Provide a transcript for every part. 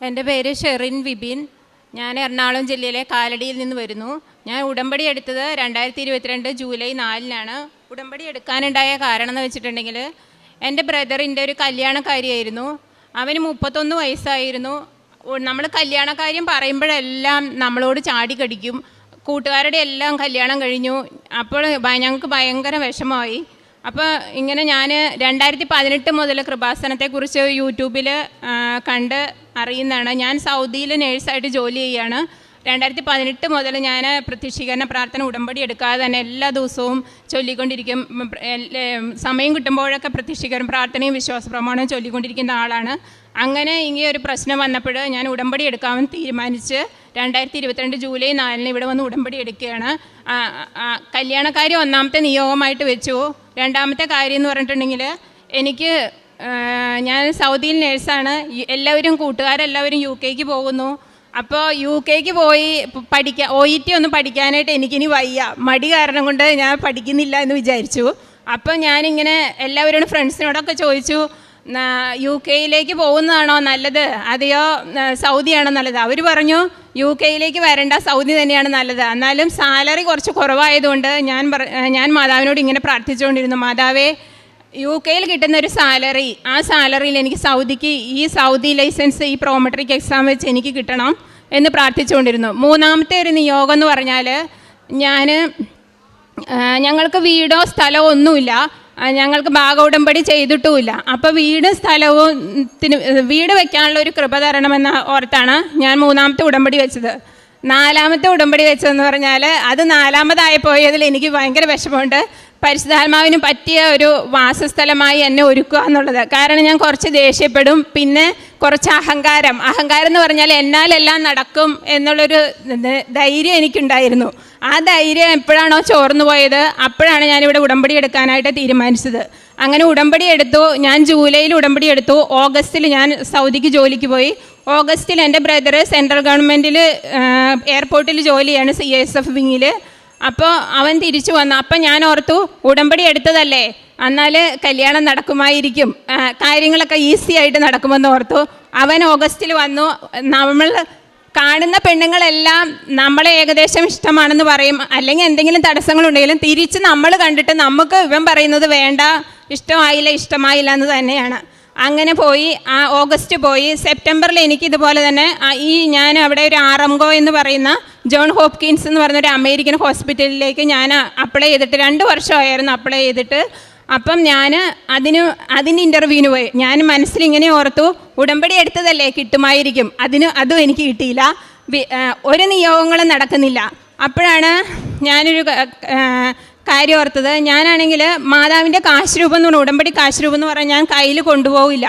എന്റെ പേര് ഷെറിൻ വിബിൻ. ഞാൻ എറണാകുളം ജില്ലയിലെ കാലടിയിൽ നിന്ന് വരുന്നു. ഞാൻ ഉടമ്പടി എടുത്തത് രണ്ടായിരത്തി ഇരുപത്തിരണ്ട് ജൂലൈ നാലിനാണ്. ഉടമ്പടി എടുക്കാനുണ്ടായ കാരണം എന്ന് വെച്ചിട്ടുണ്ടെങ്കിൽ എന്റെ ബ്രദറിന്റെ ഒരു കല്യാണക്കാരിയായിരുന്നു. അവന് മുപ്പത്തൊന്ന് വയസ്സായിരുന്നു. നമ്മൾ കല്യാണക്കാര്യം പറയുമ്പോഴെല്ലാം നമ്മളോട് ചാടിക്കടിക്കും കൂട്ടുകാരുടെ എല്ലാം കല്യാണം കഴിഞ്ഞു. അപ്പോൾ ഞങ്ങൾക്ക് ഭയങ്കര വിഷമമായി. അപ്പോൾ ഇങ്ങനെ ഞാൻ രണ്ടായിരത്തി പതിനെട്ട് മുതൽ കൃപാസനത്തെക്കുറിച്ച് യൂട്യൂബിൽ കണ്ട് അറിയുന്നതാണ്. ഞാൻ സൗദിയിൽ നേഴ്സായിട്ട് ജോലി ചെയ്യാണ്. രണ്ടായിരത്തി പതിനെട്ട് മുതൽ ഞാൻ പ്രത്യക്ഷീകരണ പ്രാർത്ഥന ഉടമ്പടി എടുക്കാതെ തന്നെ എല്ലാ ദിവസവും ചൊല്ലിക്കൊണ്ടിരിക്കും. സമയം കിട്ടുമ്പോഴൊക്കെ പ്രത്യക്ഷീകരണ പ്രാർത്ഥനയും വിശ്വാസ പ്രമാണവും ചൊല്ലിക്കൊണ്ടിരിക്കുന്ന ആളാണ്. അങ്ങനെ ഇങ്ങനെ ഒരു പ്രശ്നം വന്നപ്പോൾ ഞാൻ ഉടമ്പടി എടുക്കാമെന്ന് തീരുമാനിച്ച് രണ്ടായിരത്തി ഇരുപത്തിരണ്ട് ജൂലൈ നാലിന് ഇവിടെ വന്ന് ഉടമ്പടി എടുക്കുകയാണ്. കല്യാണക്കാരി ഒന്നാമത്തെ നിയോഗമായിട്ട് വെച്ചു. രണ്ടാമത്തെ കാര്യം എന്ന് പറഞ്ഞിട്ടുണ്ടെങ്കിൽ എനിക്ക് ഞാൻ സൗദിയിൽ നേഴ്സാണ്. എല്ലാവരും കൂട്ടുകാരെല്ലാവരും യു കെക്ക് പോകുന്നു. അപ്പോൾ യു കെക്ക് പോയി പഠിക്കാൻ ഒ ഇ ടി ഒന്ന് പഠിക്കാനായിട്ട് എനിക്കിനി വയ്യ. മടി കാരണം കൊണ്ട് ഞാൻ പഠിക്കുന്നില്ല എന്ന് വിചാരിച്ചു. അപ്പോൾ ഞാനിങ്ങനെ എല്ലാവരോടും ഫ്രണ്ട്സിനോടൊക്കെ ചോദിച്ചു "ന- യു കെയിലേക്ക് പോകുന്നതാണോ നല്ലത്? അതെയോ സൗദിയാണോ നല്ലത്? അവർ പറഞ്ഞു യു കെയിലേക്ക് വരണ്ട സൗദി തന്നെയാണ് നല്ലത്. എന്നാലും സാലറി കുറച്ച് കുറവായതുകൊണ്ട് ഞാൻ ഞാൻ മാതാവിനോട് ഇങ്ങനെ പ്രാർത്ഥിച്ചുകൊണ്ടിരുന്നു മാതാവേ യു കെയിൽ കിട്ടുന്ന ഒരു സാലറി ആ സാലറിയിൽ എനിക്ക് സൗദിക്ക് ഈ സൗദി ലൈസൻസ് ഈ പ്രോമെട്രിക് എക്സാം വെച്ച് എനിക്ക് കിട്ടണം എന്ന് പ്രാർത്ഥിച്ചുകൊണ്ടിരുന്നു. മൂന്നാമത്തെ ഒരു നിയോഗം എന്ന് പറഞ്ഞാൽ ഞാൻ ഞങ്ങൾക്ക് വീടോ സ്ഥലമോ ഒന്നുമില്ല. ഞങ്ങൾക്ക് ഭാഗ ഉടമ്പടി ചെയ്തിട്ടുമില്ല. അപ്പോൾ വീട് സ്ഥലവും വീട് വെക്കാനുള്ള ഒരു കൃപ തരണമെന്ന ഓർത്താണ് ഞാൻ മൂന്നാമത്തെ ഉടമ്പടി വെച്ചത്. നാലാമത്തെ ഉടമ്പടി വെച്ചതെന്ന് പറഞ്ഞാൽ അത് നാലാമതായി പോയതിൽ എനിക്ക് ഭയങ്കര വിഷമമുണ്ട്. പരിശുദ്ധാത്മാവിന് പറ്റിയ ഒരു വാസസ്ഥലമായി എന്നെ ഒരുക്കുക എന്നുള്ളത്. കാരണം ഞാൻ കുറച്ച് ദേഷ്യപ്പെടും പിന്നെ കുറച്ച് അഹങ്കാരം. അഹങ്കാരം എന്ന് പറഞ്ഞാൽ എന്നാലെല്ലാം നടക്കും എന്നുള്ളൊരു ധൈര്യം എനിക്കുണ്ടായിരുന്നു. ആ ധൈര്യം എപ്പോഴാണോ ചോർന്നു പോയത് അപ്പോഴാണ് ഞാനിവിടെ ഉടമ്പടി എടുക്കാനായിട്ട് തീരുമാനിച്ചത്. അങ്ങനെ ഉടമ്പടി എടുത്തു ഞാൻ ജൂലൈയിൽ ഉടമ്പടി എടുത്തു. ഓഗസ്റ്റിൽ ഞാൻ സൗദിക്ക് ജോലിക്ക് പോയി. ഓഗസ്റ്റിൽ എന്റെ ബ്രദർ സെൻട്രൽ ഗവൺമെന്റിൽ എയർപോർട്ടിൽ ജോലിയാണ് സി എസ് എഫ് വിങ്ങിൽ അപ്പോൾ അവൻ തിരിച്ചു വന്നു. അപ്പം ഞാൻ ഓർത്തു ഉടമ്പടി എടുത്തതല്ലേ? എന്നാൽ കല്യാണം നടക്കുമായിരിക്കും. കാര്യങ്ങളൊക്കെ ഈസി ആയിട്ട് നടക്കുമെന്ന് ഓർത്തു. അവൻ ഓഗസ്റ്റിൽ വന്നു. നമ്മൾ കാണുന്ന പെണ്ണുങ്ങളെല്ലാം നമ്മളെ ഏകദേശം ഇഷ്ടമാണെന്ന് പറയും. അല്ലെങ്കിൽ എന്തെങ്കിലും തടസ്സങ്ങളുണ്ടെങ്കിലും തിരിച്ച് നമ്മൾ കണ്ടിട്ട് നമുക്ക് ഇവൻ പറയുന്നത് വേണ്ട ഇഷ്ടമായില്ല ഇഷ്ടമായില്ല എന്ന് തന്നെയാണ്. അങ്ങനെ പോയി. ആ ഓഗസ്റ്റ് പോയി. സെപ്റ്റംബറിൽ എനിക്ക് ഇതുപോലെ തന്നെ ഈ ഞാൻ അവിടെ ഒരു ആറംഗോ എന്ന് പറയുന്ന ജോൺ ഹോപ്കിൻസ് എന്ന് പറഞ്ഞൊരു അമേരിക്കൻ ഹോസ്പിറ്റലിലേക്ക് ഞാൻ അപ്ലൈ ചെയ്തിട്ട് രണ്ട് വർഷമായിരുന്നു അപ്ലൈ ചെയ്തിട്ട്. അപ്പം ഞാൻ അതിന് അതിന് ഇന്റർവ്യൂവിന് പോയി. ഞാൻ മനസ്സിൽ ഇങ്ങനെ ഓർത്തു ഉടമ്പടി എടുത്തതല്ലേ കിട്ടുമായിരിക്കും. അതിന് അതും എനിക്ക് കിട്ടിയില്ല. ഒരു നിയോഗങ്ങളും നടക്കുന്നില്ല. അപ്പോഴാണ് ഞാനൊരു കാര്യം ഓർത്തത്. ഞാനാണെങ്കിൽ മാതാവിന്റെ കാശ് രൂപം എന്ന് പറഞ്ഞാൽ ഉടമ്പടി കാശ് രൂപം എന്ന് പറഞ്ഞാൽ ഞാൻ കയ്യിൽ കൊണ്ടുപോകില്ല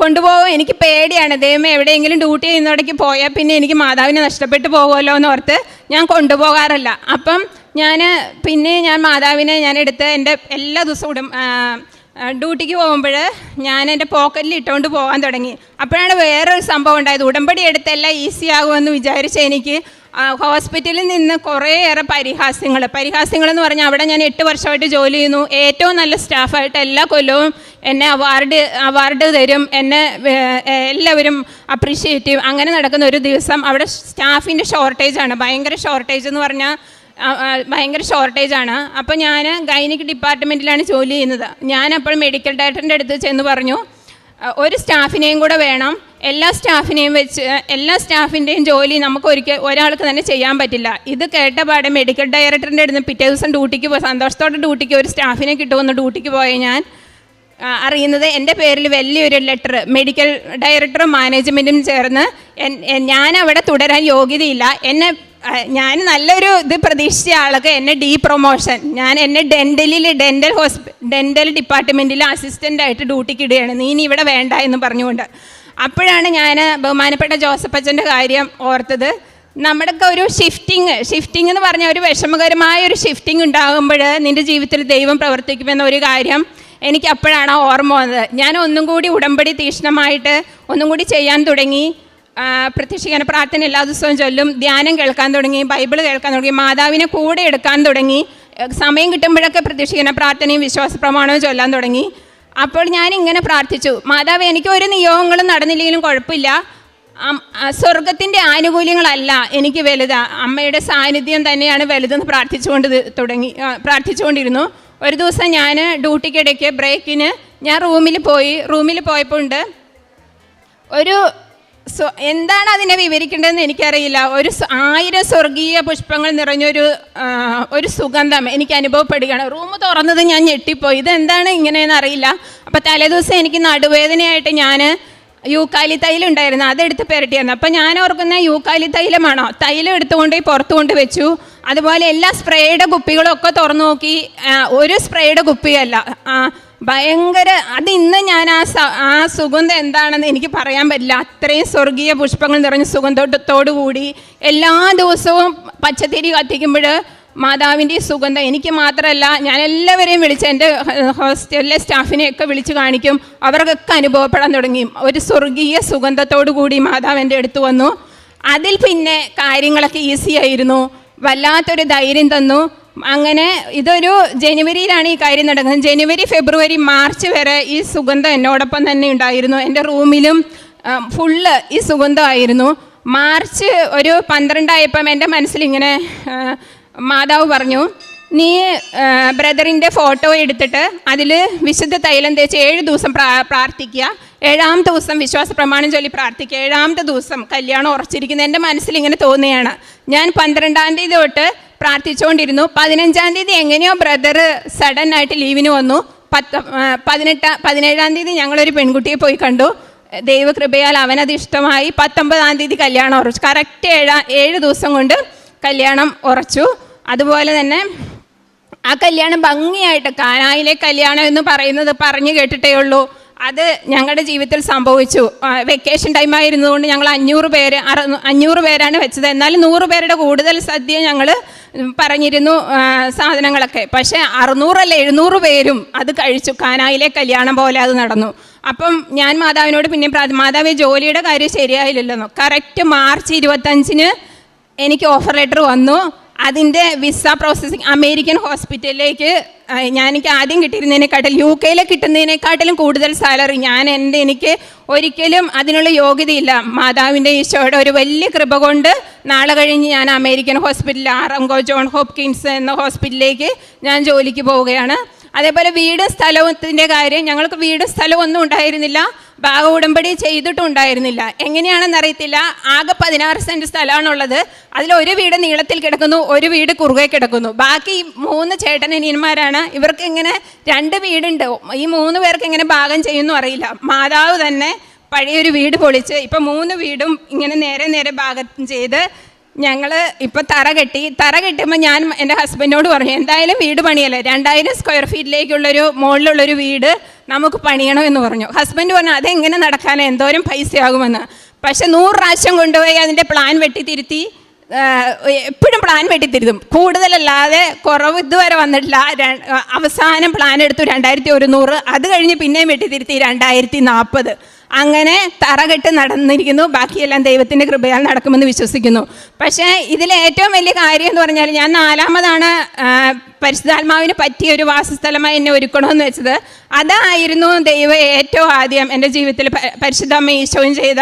കൊണ്ടുപോകും. എനിക്ക് പേടിയാണ്. ദൈവം എവിടെയെങ്കിലും ഡ്യൂട്ടി ചെയ്യുന്നവിടേക്ക് പോയാൽ പിന്നെ എനിക്ക് മാതാവിനെ നഷ്ടപ്പെട്ടു പോകുമല്ലോ എന്ന് ഓർത്ത് ഞാൻ കൊണ്ടുപോകാറില്ല. അപ്പം ഞാൻ പിന്നെ ഞാൻ മാതാവിനെ ഞാൻ എടുത്ത് എന്റെ എല്ലാ ദിവസവും ഡ്യൂട്ടിക്ക് പോകുമ്പോൾ ഞാൻ എന്റെ പോക്കറ്റിൽ ഇട്ടുകൊണ്ട് പോകാൻ തുടങ്ങി. അപ്പോഴാണ് വേറൊരു സംഭവം ഉണ്ടായത്. ഉടമ്പടി എടുത്തെല്ലാം ഈസി ആകുമെന്ന് വിചാരിച്ച എനിക്ക് ഹോസ്പിറ്റലിൽ നിന്ന് കുറേയേറെ പരിഹാസ്യങ്ങൾ പരിഹാസ്യങ്ങൾ എന്ന് പറഞ്ഞാൽ അവിടെ ഞാൻ എട്ട് വർഷമായിട്ട് ജോലി ചെയ്യുന്നു. ഏറ്റവും നല്ല സ്റ്റാഫായിട്ട് എല്ലാ കൊല്ലവും എന്നെ അവാർഡ് അവാർഡ് തരും. എന്നെ എല്ലാവരും അപ്രീഷിയേറ്റ് ചെയ്യും അങ്ങനെ നടക്കുന്ന ഒരു ദിവസം അവിടെ സ്റ്റാഫിന്റെ ഷോർട്ടേജാണ്. ഭയങ്കര ഷോർട്ടേജ് എന്ന് പറഞ്ഞാൽ ഭയങ്കര ഷോർട്ടേജാണ്. അപ്പോൾ ഞാൻ ഗൈനിക് ഡിപ്പാർട്ട്മെന്റിലാണ് ജോലി ചെയ്യുന്നത്. ഞാൻ അപ്പോൾ മെഡിക്കൽ ഡയറക്ടറിന്റെ അടുത്ത് ചെന്ന് പറഞ്ഞു ഒരു സ്റ്റാഫിനെയും കൂടെ വേണം. എല്ലാ സ്റ്റാഫിനെയും വെച്ച് എല്ലാ സ്റ്റാഫിന്റെയും ജോലി നമുക്ക് ഒരിക്കൽ ഒരാൾക്ക് തന്നെ ചെയ്യാൻ പറ്റില്ല. ഇത് കേട്ട പാടെ മെഡിക്കൽ ഡയറക്ടറിന്റെ അടുത്ത് പിറ്റേ ദിവസം ഡ്യൂട്ടിക്ക് പോയി സന്തോഷത്തോടെ ഡ്യൂട്ടിക്ക് ഒരു സ്റ്റാഫിനെ കിട്ടുമെന്ന് ഡ്യൂട്ടിക്ക് പോയ ഞാൻ അറിയുന്നത് എന്റെ പേരിൽ വലിയൊരു ലെറ്റർ മെഡിക്കൽ ഡയറക്ടറും മാനേജ്മെന്റും ചേർന്ന് ഞാൻ അവിടെ തുടരാൻ യോഗ്യതയില്ല. എന്നെ ഞാൻ നല്ലൊരു ഇത് പ്രതീക്ഷിച്ച ആൾക്ക് എന്നെ ഡീ പ്രൊമോഷൻ ഞാൻ എന്നെ ഡെന്റലിൽ ഡെന്റൽ ഹോസ്പി ഡെന്റൽ ഡിപ്പാർട്ട്മെന്റിൽ അസിസ്റ്റന്റായിട്ട് ഡ്യൂട്ടിക്ക് ഇടുകയാണ്. നീ ഇനി ഇവിടെ വേണ്ട എന്ന് പറഞ്ഞുകൊണ്ട്. അപ്പോഴാണ് ഞാൻ ബഹുമാനപ്പെട്ട ജോസഫ് അച്ഛന്റെ കാര്യം ഓർത്തത്. നമ്മുടെയൊക്കെ ഒരു ഷിഫ്റ്റിങ് ഷിഫ്റ്റിംഗ് എന്ന് പറഞ്ഞാൽ ഒരു വിഷമകരമായ ഒരു ഷിഫ്റ്റിംഗ് ഉണ്ടാകുമ്പോൾ നിന്റെ ജീവിതത്തിൽ ദൈവം പ്രവർത്തിക്കുമെന്ന ഒരു കാര്യം എനിക്ക് അപ്പോഴാണ് ഓർമ്മ വന്നത്. ഞാൻ ഒന്നും കൂടി ഉടമ്പടി തീക്ഷ്ണമായിട്ട് ഒന്നും കൂടി ചെയ്യാൻ തുടങ്ങി. പ്രത്യക്ഷിക്കാൻ പ്രാർത്ഥന എല്ലാ ദിവസവും ചൊല്ലും. ധ്യാനം കേൾക്കാൻ തുടങ്ങി. ബൈബിൾ കേൾക്കാൻ തുടങ്ങി. മാതാവിനെ കൂടെ എടുക്കാൻ തുടങ്ങി. സമയം കിട്ടുമ്പോഴൊക്കെ പ്രത്യക്ഷീകരണ പ്രാർത്ഥനയും വിശ്വാസ പ്രമാണവും ചൊല്ലാൻ തുടങ്ങി. അപ്പോൾ ഞാൻ ഇങ്ങനെ പ്രാർത്ഥിച്ചു മാതാവ് എനിക്ക് ഒരു നിയോഗങ്ങളും നടന്നില്ലെങ്കിലും കുഴപ്പമില്ല. സ്വർഗത്തിന്റെ ആനുകൂല്യങ്ങളല്ല എനിക്ക് വലുത്. അമ്മയുടെ സാന്നിധ്യം തന്നെയാണ് വലുതെന്ന് പ്രാർത്ഥിച്ചുകൊണ്ട് തുടങ്ങി പ്രാർത്ഥിച്ചുകൊണ്ടിരുന്നു. ഒരു ദിവസം ഞാൻ ഡ്യൂട്ടിക്കിടയ്ക്ക് ബ്രേക്കിന് ഞാൻ റൂമിൽ പോയി. റൂമിൽ പോയപ്പോൾ ഉണ്ട് ഒരു എന്താണ് അതിനെ വിവരിക്കേണ്ടതെന്ന് എനിക്കറിയില്ല. ഒരു ആയിരം സ്വർഗീയ പുഷ്പങ്ങൾ നിറഞ്ഞൊരു ഒരു സുഗന്ധം എനിക്ക് അനുഭവപ്പെടുകയാണ്. റൂം തുറന്നത് ഞാൻ ഞെട്ടിപ്പോയി. ഇതെന്താണ് ഇങ്ങനെയെന്ന് അറിയില്ല. അപ്പോൾ തലേദിവസം എനിക്ക് നടുവേദനയായിട്ട് ഞാൻ യൂക്കാലി തൈലുണ്ടായിരുന്നു അതെടുത്ത് പുരട്ടിയായിരുന്നു അപ്പം ഞാൻ ഓർക്കുന്ന യൂക്കാലി തൈലമാണോ? തൈലം എടുത്തുകൊണ്ട് പുറത്ത് കൊണ്ട് വെച്ചു. അതുപോലെ എല്ലാ സ്പ്രേയുടെ കുപ്പികളും ഒക്കെ തുറന്നു നോക്കി. ഒരു സ്പ്രേയുടെ കുപ്പിയല്ല. ഭയങ്കര അത് ഇന്ന് ഞാൻ ആ ആ സുഗന്ധം എന്താണെന്ന് എനിക്ക് പറയാൻ പറ്റില്ല. അത്രയും സ്വർഗീയ പുഷ്പങ്ങൾ നിറഞ്ഞ സുഗന്ധത്തോടു കൂടി എല്ലാ ദിവസവും പച്ചത്തിരി കത്തിക്കുമ്പോൾ മാതാവിന്റെ സുഗന്ധം എനിക്ക് മാത്രമല്ല ഞാൻ എല്ലാവരെയും വിളിച്ച് എന്റെ ഹോസ്റ്റലിലെ സ്റ്റാഫിനെയൊക്കെ വിളിച്ച് കാണിക്കും. അവർക്കൊക്കെ അനുഭവപ്പെടാൻ തുടങ്ങി. ഒരു സ്വർഗീയ സുഗന്ധത്തോടു കൂടി മാതാവ് എന്റെ അടുത്ത് വന്നു. അതിൽ പിന്നെ കാര്യങ്ങളൊക്കെ ഈസി ആയിരുന്നു. വല്ലാത്തൊരു ധൈര്യം തന്നു. അങ്ങനെ ഇതൊരു ജനുവരിയിലാണ് ഈ കാര്യം നടക്കുന്നത്. ജനുവരി ഫെബ്രുവരി മാർച്ച് വരെ ഈ സുഗന്ധം എന്നോടൊപ്പം തന്നെ ഉണ്ടായിരുന്നു. എന്റെ റൂമിലും ഫുള്ള് ഈ സുഗന്ധമായിരുന്നു. മാർച്ച് ഒരു പന്ത്രണ്ടായപ്പം എന്റെ മനസ്സിലിങ്ങനെ മാതാവ് പറഞ്ഞു നീ ബ്രദറിന്റെ ഫോട്ടോ എടുത്തിട്ട് അതിൽ വിശുദ്ധ തൈലം തേച്ച് ഏഴ് ദിവസം പ്രാ പ്രാർത്ഥിക്കുക. ഏഴാമത്തെ ദിവസം വിശ്വാസ പ്രമാണം ചൊല്ലി പ്രാർത്ഥിക്കുക. ഏഴാമത്തെ ദിവസം കല്യാണം ഉറച്ചിരിക്കുന്നത് എന്റെ മനസ്സിൽ ഇങ്ങനെ തോന്നുകയാണ്. ഞാൻ പന്ത്രണ്ടാം തീയതി തൊട്ട് പ്രാർത്ഥിച്ചുകൊണ്ടിരുന്നു. പതിനഞ്ചാം തീയതി എങ്ങനെയോ ബ്രദർ സഡൻ ആയിട്ട് ലീവിന് വന്നു. പത്ത് പതിനെട്ട് പതിനേഴാം തീയതി ഞങ്ങളൊരു പെൺകുട്ടിയെ പോയി കണ്ടു. ദൈവകൃപയാൽ അവനത് ഇഷ്ടമായി. പത്തൊമ്പതാം തീയതി കല്യാണം ഉറച്ചു. കറക്റ്റ് ഏഴാ ഏഴ് ദിവസം കൊണ്ട് കല്യാണം ഉറച്ചു. അതുപോലെ തന്നെ ആ കല്യാണം ഭംഗിയായിട്ട് കാനായിലെ കല്യാണം എന്ന് പറയുന്നത് പറഞ്ഞു കേട്ടിട്ടേ ഉള്ളൂ. അത് ഞങ്ങളുടെ ജീവിതത്തിൽ സംഭവിച്ചു. വെക്കേഷൻ ടൈം ആയിരുന്നതുകൊണ്ട് ഞങ്ങൾ അഞ്ഞൂറ് പേര് അഞ്ഞൂറ് പേരാണ് വെച്ചത്. എന്നാലും നൂറ് പേരുടെ കൂടുതൽ സദ്യ ഞങ്ങൾ പറഞ്ഞിരുന്നു സാധനങ്ങളൊക്കെ. പക്ഷേ അറുന്നൂറല്ല എഴുന്നൂറ് പേരും അത് കഴിച്ചു. കാനായിലെ കല്യാണം പോലെ അത് നടന്നു. അപ്പം ഞാൻ മാതാവിനോട് പിന്നെ മാതാവ് ജോലിയുടെ കാര്യം ശരിയായില്ലല്ലോ. കറക്റ്റ് മാർച്ച് ഇരുപത്തഞ്ചിന് എനിക്ക് ഓഫർ ലെറ്റർ വന്നു. അതിന്റെ വിസ പ്രോസസ്സിങ് അമേരിക്കൻ ഹോസ്പിറ്റലിലേക്ക് ഞാൻ എനിക്ക് ആദ്യം കിട്ടിയിരുന്നതിനെക്കാട്ടിലും യു കെയിൽ കിട്ടുന്നതിനെക്കാട്ടിലും കൂടുതൽ സാലറി ഞാൻ എന്റെ എനിക്ക് ഒരിക്കലും അതിനുള്ള യോഗ്യതയില്ല. മാതാവിന്റെ ഈശോയുടെ ഒരു വലിയ കൃപ കൊണ്ട് നാളെ കഴിഞ്ഞ് ഞാൻ അമേരിക്കൻ ഹോസ്പിറ്റലിൽ ഗോ ജോൺ ഹോപ്കിൻസ് എന്ന ഹോസ്പിറ്റലിലേക്ക് ഞാൻ ജോലിക്ക് പോവുകയാണ്. അതേപോലെ വീടും സ്ഥലത്തിന്റെ കാര്യം ഞങ്ങൾക്ക് വീടും സ്ഥലവും ഒന്നും ഉണ്ടായിരുന്നില്ല. ഭാഗ ഉടമ്പടി ചെയ്തിട്ടുണ്ടായിരുന്നില്ല. എങ്ങനെയാണെന്ന് അറിയത്തില്ല ആകെ പതിനാറ് സെന്റ് സ്ഥലമാണുള്ളത്. അതിൽ ഒരു വീട് നീളത്തിൽ കിടക്കുന്നു ഒരു വീട് കുറുകെ കിടക്കുന്നു. ബാക്കി മൂന്ന് ചേട്ടനനിയന്മാരാണ്. ഇവർക്ക് ഇങ്ങനെ രണ്ട് വീടുണ്ട്. ഈ മൂന്ന് പേർക്ക് എങ്ങനെ ഭാഗം ചെയ്യുന്നു അറിയില്ല. മാതാവ് തന്നെ പഴയൊരു വീട് പൊളിച്ച് ഇപ്പം മൂന്ന് വീടും ഇങ്ങനെ നേരെ നേരെ ഭാഗം ചെയ്ത് ഞങ്ങൾ ഇപ്പോൾ തറ കെട്ടി തറ കെട്ടുമ്പോൾ ഞാൻ എന്റെ ഹസ്ബൻഡിനോട് പറഞ്ഞു എന്തായാലും വീട് പണിയല്ലേ? രണ്ടായിരം സ്ക്വയർ ഫീറ്റിലേക്കുള്ളൊരു മുകളിലുള്ളൊരു വീട് നമുക്ക് പണിയണം എന്ന് പറഞ്ഞു. ഹസ്ബൻഡ് പറഞ്ഞു അതെങ്ങനെ നടക്കാൻ എന്തോരം പൈസയാകുമെന്ന്. പക്ഷെ നൂറ് പ്രാവശ്യം കൊണ്ടുപോയി അതിന്റെ പ്ലാൻ വെട്ടിത്തിരുത്തി എപ്പോഴും പ്ലാൻ വെട്ടിത്തിരുത്തും. കൂടുതലല്ലാതെ കുറവ് ഇതുവരെ വന്നിട്ടില്ല. അവസാനം പ്ലാൻ എടുത്തു രണ്ടായിരത്തി ഒരുന്നൂറ്. അത് കഴിഞ്ഞ് പിന്നെയും വെട്ടിത്തിരുത്തി രണ്ടായിരത്തി നാൽപ്പത് അങ്ങനെ തറകെട്ട് നടന്നിരിക്കുന്നു. ബാക്കിയെല്ലാം ദൈവത്തിന്റെ കൃപയാൽ നടക്കുമെന്ന് വിശ്വസിക്കുന്നു. പക്ഷേ ഇതിലെ ഏറ്റവും വലിയ കാര്യം എന്ന് പറഞ്ഞാൽ ഞാൻ നാലാമതാണ് പരിശുദ്ധാത്മാവിന് പറ്റിയ ഒരു വാസസ്ഥലമായി എന്നെ ഒരുക്കണമെന്ന് വെച്ചത്. അതായിരുന്നു ദൈവം ഏറ്റവും ആദ്യം എന്റെ ജീവിതത്തിൽ പരിശുദ്ധമ്മ ഈശോയും ചെയ്ത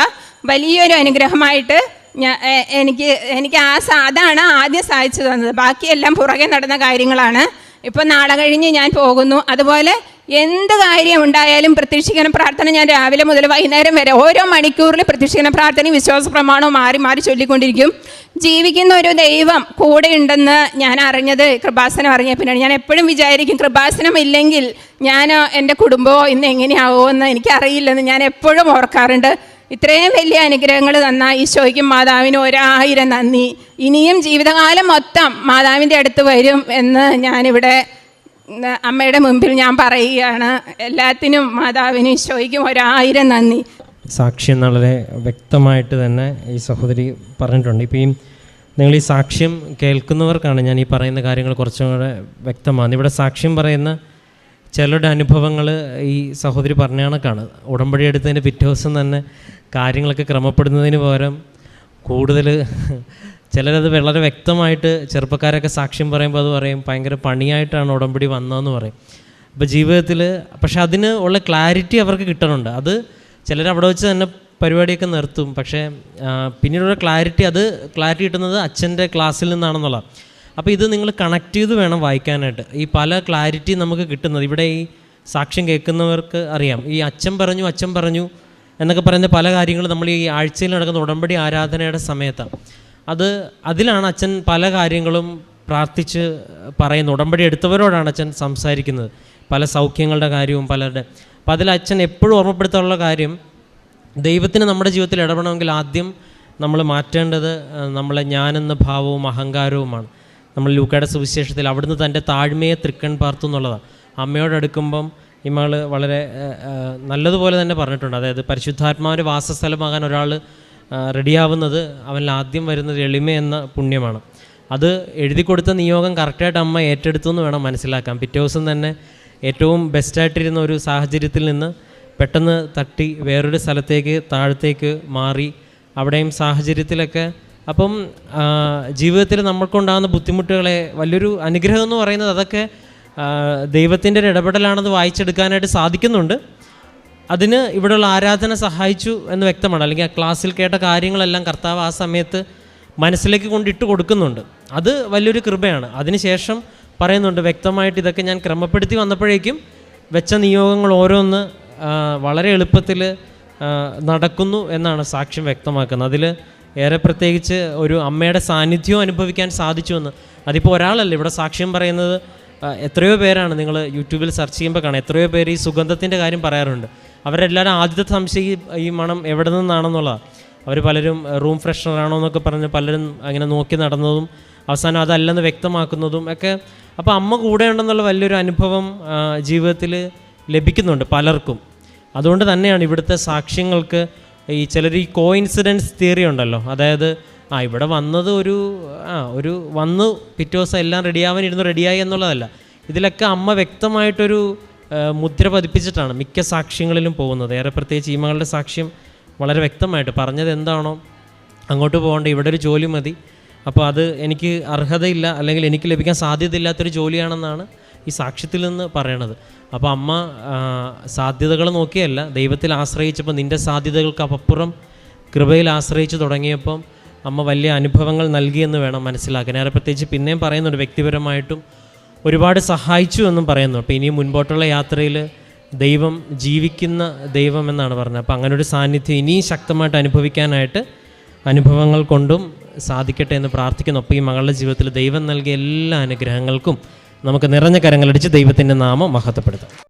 വലിയൊരു അനുഗ്രഹമായിട്ട് ഞാൻ എനിക്ക് എനിക്ക് ആ അതാണ് ആദ്യം സാധിച്ചു തന്നത്. ബാക്കിയെല്ലാം പുറകെ നടന്ന കാര്യങ്ങളാണ്. ഇപ്പം നാളെ കഴിഞ്ഞ് ഞാൻ പോകുന്നു. അതുപോലെ എന്ത് കാര്യം ഉണ്ടായാലും പ്രത്യക്ഷീകരണ പ്രാർത്ഥന ഞാൻ രാവിലെ മുതൽ വൈകുന്നേരം വരെ ഓരോ മണിക്കൂറിൽ പ്രത്യക്ഷീകരണ പ്രാർത്ഥനയും വിശ്വാസ പ്രമാണവും മാറി മാറി ചൊല്ലിക്കൊണ്ടിരിക്കും. ജീവിക്കുന്ന ഒരു ദൈവം കൂടെ ഉണ്ടെന്ന് ഞാൻ അറിഞ്ഞത് കൃപാസനം അറിഞ്ഞ പിന്നെയാണ് ഞാൻ എപ്പോഴും വിചാരിക്കും കൃപാസനം ഇല്ലെങ്കിൽ ഞാൻ എന്റെ കുടുംബമോ ഇന്ന് എങ്ങനെയാവോ എന്ന് എനിക്കറിയില്ലെന്ന് ഞാൻ എപ്പോഴും ഓർക്കാറുണ്ട്. ഇത്രയും വലിയ അനുഗ്രഹങ്ങൾ തന്ന ഈശോയ്ക്കും മാതാവിനും ഒരായിരം നന്ദി. ഇനിയും ജീവിതകാലം മൊത്തം മാതാവിന്റെ അടുത്ത് വരും എന്ന് ഞാനിവിടെ അമ്മയുടെ മുമ്പിൽ ഞാൻ പറയുകയാണ് എല്ലാത്തിനും മാതാവിനും ഈശോയ്ക്കും ഒരായിരം നന്ദി. സാക്ഷ്യം വളരെ വ്യക്തമായിട്ട് തന്നെ ഈ സഹോദരി പറഞ്ഞിട്ടുണ്ട്. ഇപ്പോൾ ഈ നിങ്ങൾ ഈ സാക്ഷ്യം കേൾക്കുന്നവർക്കാണ് ഞാൻ ഈ പറയുന്ന കാര്യങ്ങൾ കുറച്ചും കൂടെ വ്യക്തമാണ് ഇവിടെ സാക്ഷ്യം പറയുന്ന ചിലരുടെ അനുഭവങ്ങൾ ഈ സഹോദരി പറഞ്ഞ കണക്കാണ്. ഉടമ്പടി എടുത്തതിന്റെ പിറ്റേ ദിവസം തന്നെ കാര്യങ്ങളൊക്കെ ക്രമപ്പെടുന്നതിന് പകരം കൂടുതൽ ചിലരത് വളരെ വ്യക്തമായിട്ട് ചെറുപ്പക്കാരൊക്കെ സാക്ഷ്യം പറയുമ്പോൾ അത് പറയും ഭയങ്കര പണിയായിട്ടാണ് ഉടമ്പടി വന്നതെന്ന് പറയും. അപ്പോൾ ജീവിതത്തിൽ പക്ഷെ അതിന് ഉള്ള ക്ലാരിറ്റി അവർക്ക് കിട്ടണുണ്ട്. അത് ചിലർ അവിടെ വെച്ച് തന്നെ പരിപാടിയൊക്കെ നിർത്തും. പക്ഷേ പിന്നീടുള്ള ക്ലാരിറ്റി അത് ക്ലാരിറ്റി കിട്ടുന്നത് അച്ഛന്റെ ക്ലാസ്സിൽ നിന്നാണെന്നുള്ള. അപ്പോൾ ഇത് നിങ്ങൾ കണക്ട് ചെയ്ത് വേണം വായിക്കാനായിട്ട്. ഈ പല ക്ലാരിറ്റി നമുക്ക് കിട്ടുന്നത്. ഇവിടെ ഈ സാക്ഷ്യം കേൾക്കുന്നവർക്ക് അറിയാം. ഈ അച്ഛൻ പറഞ്ഞു അച്ഛൻ പറഞ്ഞു എന്നൊക്കെ പറയുന്ന പല കാര്യങ്ങളും നമ്മൾ ഈ ആഴ്ചയിൽ നടക്കുന്ന ഉടമ്പടി ആരാധനയുടെ സമയത്താണ്. അത് അതിലാണ് അച്ഛൻ പല കാര്യങ്ങളും പ്രാർത്ഥിച്ച് പറയുന്നത്. ഉടമ്പടി എടുത്തവരോടാണ് അച്ഛൻ സംസാരിക്കുന്നത്. പല സൗഖ്യങ്ങളുടെ കാര്യവും പലരുടെ. അപ്പം അതിൽ അച്ഛൻ എപ്പോഴും ഓർമ്മപ്പെടുത്താനുള്ള കാര്യം ദൈവത്തിന് നമ്മുടെ ജീവിതത്തിൽ ഇടപെടണമെങ്കിൽ ആദ്യം നമ്മൾ മാറ്റേണ്ടത് നമ്മളെ ഞാനെന്ന ഭാവവും അഹങ്കാരവുമാണ്. നമ്മൾ ലൂക്കയുടെ സുവിശേഷത്തിൽ അവിടുന്ന് തന്റെ താഴ്മയെ തൃക്കൺ പാർത്തു എന്നുള്ളതാണ്. അമ്മയോട് അടുക്കുമ്പം ഈ മകൾ വളരെ നല്ലതുപോലെ തന്നെ പറഞ്ഞിട്ടുണ്ട്. അതായത് പരിശുദ്ധാത്മാവിന്റെ വാസസ്ഥലമാകാൻ ഒരാൾ റെഡിയാവുന്നത് അവനിൽ ആദ്യം വരുന്നത് എളിമ എന്ന പുണ്യമാണ്. അത് എഴുതി കൊടുത്ത നിയോഗം കറക്റ്റായിട്ട് അമ്മ ഏറ്റെടുത്തു എന്ന് വേണം മനസ്സിലാക്കാൻ. പിറ്റേ ദിവസം തന്നെ ഏറ്റവും ബെസ്റ്റായിട്ടിരുന്ന ഒരു സാഹചര്യത്തിൽ നിന്ന് പെട്ടെന്ന് തട്ടി വേറൊരു സ്ഥലത്തേക്ക് താഴത്തേക്ക് മാറി അവിടെയും സാഹചര്യത്തിലൊക്കെ. അപ്പം ജീവിതത്തിൽ നമ്മൾക്കുണ്ടാകുന്ന ബുദ്ധിമുട്ടുകളെ വലിയൊരു അനുഗ്രഹം എന്ന് പറയുന്നത് അതൊക്കെ ദൈവത്തിന്റെ ഒരു ഇടപെടലാണെന്ന് വായിച്ചെടുക്കാനായിട്ട് സാധിക്കുന്നുണ്ട്. അതിന് ഇവിടെയുള്ള ആരാധന സഹായിച്ചു എന്ന് വ്യക്തമാണ്. അല്ലെങ്കിൽ ആ ക്ലാസ്സിൽ കേട്ട കാര്യങ്ങളെല്ലാം കർത്താവ് ആ സമയത്ത് മനസ്സിലേക്ക് കൊണ്ടിട്ട് കൊടുക്കുന്നുണ്ട്. അത് വലിയൊരു കൃപയാണ്. അതിനുശേഷം പറയുന്നുണ്ട് വ്യക്തമായിട്ട് ഇതൊക്കെ ഞാൻ ക്രമപ്പെടുത്തി വന്നപ്പോഴേക്കും വെച്ച നിയോഗങ്ങൾ ഓരോന്ന് വളരെ എളുപ്പത്തിൽ നടക്കുന്നു എന്നാണ് സാക്ഷ്യം വ്യക്തമാക്കുന്നത്. അതിൽ ഏറെ പ്രത്യേകിച്ച് ഒരു അമ്മയുടെ സാന്നിധ്യവും അനുഭവിക്കാൻ സാധിച്ചു എന്ന് അതിപ്പോൾ ഒരാളല്ല ഇവിടെ സാക്ഷ്യം പറയുന്നത് എത്രയോ പേരാണ് നിങ്ങൾ യൂട്യൂബിൽ സെർച്ച് ചെയ്യുമ്പോൾ കാണാം എത്രയോ പേര് ഈ സുഗന്ധത്തിന്റെ കാര്യം പറയാറുണ്ട്. അവരെല്ലാവരും ആദ്യത്തെ സംശയം ഈ- മണം എവിടെ നിന്നാണെന്നുള്ളതാണ് അവർ പലരും റൂം ഫ്രഷ്നർ ആണോ എന്നൊക്കെ പറഞ്ഞ് പലരും അങ്ങനെ നോക്കി നടന്നതും അവസാനം അതല്ലെന്ന് വ്യക്തമാക്കുന്നതും ഒക്കെ. അപ്പോൾ അമ്മ കൂടെ ഉണ്ടെന്നുള്ള വലിയൊരു അനുഭവം ജീവിതത്തിൽ ലഭിക്കുന്നുണ്ട് പലർക്കും. അതുകൊണ്ട് തന്നെയാണ് ഇവിടുത്തെ സാക്ഷ്യങ്ങൾക്ക് ഈ ചിലർ ഈ കോ ഇൻസിഡൻസ് തിയറി ഉണ്ടല്ലോ. അതായത് ആ ഇവിടെ വന്നത് ഒരു ആ ഒരു വന്ന് പിറ്റേ ദിവസം എല്ലാം റെഡിയാവാൻ ഇരുന്ന് റെഡിയായി എന്നുള്ളതല്ല. ഇതിലൊക്കെ അമ്മ വ്യക്തമായിട്ടൊരു മുദ്ര പതിപ്പിച്ചിട്ടാണ് മിക്ക സാക്ഷ്യങ്ങളിലും പോകുന്നത്. ഏറെ പ്രത്യേകിച്ച് ഈ മകളുടെ സാക്ഷ്യം വളരെ വ്യക്തമായിട്ട് പറഞ്ഞത് എന്താണോ അങ്ങോട്ട് പോകേണ്ട ഇവിടെ ഒരു ജോലി മതി. അപ്പോൾ അത് എനിക്ക് അർഹതയില്ല അല്ലെങ്കിൽ എനിക്ക് ലഭിക്കാൻ സാധ്യതയില്ലാത്തൊരു ജോലിയാണെന്നാണ് ഈ സാക്ഷ്യത്തിൽ നിന്ന് പറയണത്. അപ്പോൾ അമ്മ സാധ്യതകൾ നോക്കിയല്ല ദൈവത്തിൽ ആശ്രയിച്ചപ്പോൾ നിന്റെ സാധ്യതകൾക്ക് അപ്പുറം കൃപയിൽ ആശ്രയിച്ച് തുടങ്ങിയപ്പം അമ്മ വലിയ അനുഭവങ്ങൾ നൽകിയെന്ന് വേണം മനസ്സിലാക്കാൻ. ഏറെ പ്രത്യേകിച്ച് പിന്നെയും പറയുന്നുണ്ട് വ്യക്തിപരമായിട്ടും ഒരുപാട് സഹായിച്ചു എന്നും പറയുന്നു. അപ്പോൾ ഇനി മുൻപോട്ടുള്ള യാത്രയിൽ ദൈവം ജീവിക്കുന്ന ദൈവം എന്നാണ് പറഞ്ഞത്. അപ്പോൾ അങ്ങനെ ഒരു സാന്നിധ്യം ഇനിയും ശക്തമായിട്ട് അനുഭവിക്കാനായിട്ട് അനുഭവങ്ങൾ കൊണ്ടും സാധിക്കട്ടെ എന്ന് പ്രാർത്ഥിക്കുന്നു. അപ്പോൾ ഈ മകളുടെ ജീവിതത്തിൽ ദൈവം നൽകിയ എല്ലാ അനുഗ്രഹങ്ങൾക്കും നമുക്ക് നിറഞ്ഞ കരങ്ങളടിച്ച് ദൈവത്തിന്റെ നാമം മഹത്വപ്പെടുത്താം.